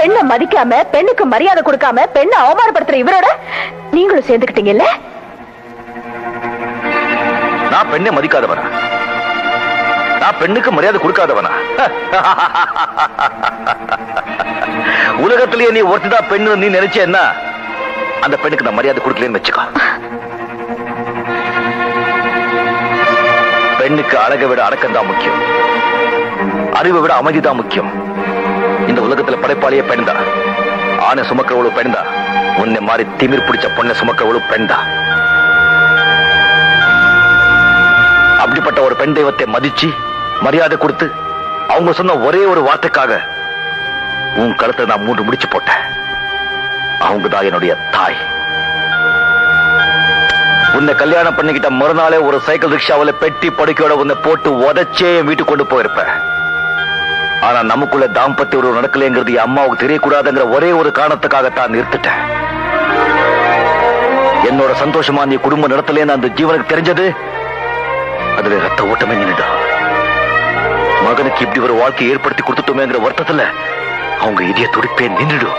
பெண்ணை மதிக்காம பெண்ணுக்கு மரியாதை கொடுக்காம பெண்ணை அவமானப்படுத்துற இவரோட நீங்களும் சேர்ந்துக்கிட்டீங்கல்ல? நான் பெண்ணை மதிக்காதவனா? நான் பெண்ணுக்கு மரியாதை கொடுக்காதவனா? உலகத்திலேயே நீ ஒருத்ததான் பெண்ணு நீ நினைச்சேன்னா அந்த பெண்ணுக்கு நான் மரியாதை கொடுக்கலன்னு வச்சுக்கோ. பெண்ணுக்கு அழகை விட அடக்கம் தான் முக்கியம். அறிவை விட அமைதி தான் முக்கியம். இந்த உலகத்துல படைப்பாளியே பெண் தான் ஆணை சுமக்கிறவளும் பெண் உன்னை மாதிரி திமிர் பிடிச்ச பொண்ணை சுமக்கிறவளு பெண் அப்படிப்பட்ட ஒரு பெண் தெய்வத்தை மதிச்சு மரியாதை கொடுத்து அவங்க சொன்ன ஒரே ஒரு வார்த்தைக்காக உன் கழுத்தை நான் மூன்று முடிச்சு போட்டேன். அவங்க தான் என்னுடைய தாய். உன்னை கல்யாணம் பண்ணிக்கிட்ட மறுநாளே ஒரு சைக்கிள் ரிக்ஷாவில் பெட்டி படுக்கையோட உன்னை போட்டு உதச்சே என் வீட்டுக்கு கொண்டு போயிருப்பேன். ஆனா நமக்குள்ள தாம்பத்திய உறவு நடக்கலைங்கிறது அம்மாவுக்கு தெரியக்கூடாதுங்கிற ஒரே ஒரு காரணத்துக்காகத்தான் நிறுத்திட்டேன். என்னோட சந்தோஷமா நீ குடும்பம் நடத்தலேன்னு அந்த ஜீவனுக்கு தெரிஞ்சது? அதுல ரத்த ஓட்டமே நின்றுடா மகனுக்கு இப்படி ஒரு வாழ்க்கை ஏற்படுத்தி கொடுத்துட்டோமேங்கிற வருத்தத்துல அவங்க இதய துடிப்பே நின்றுடும்.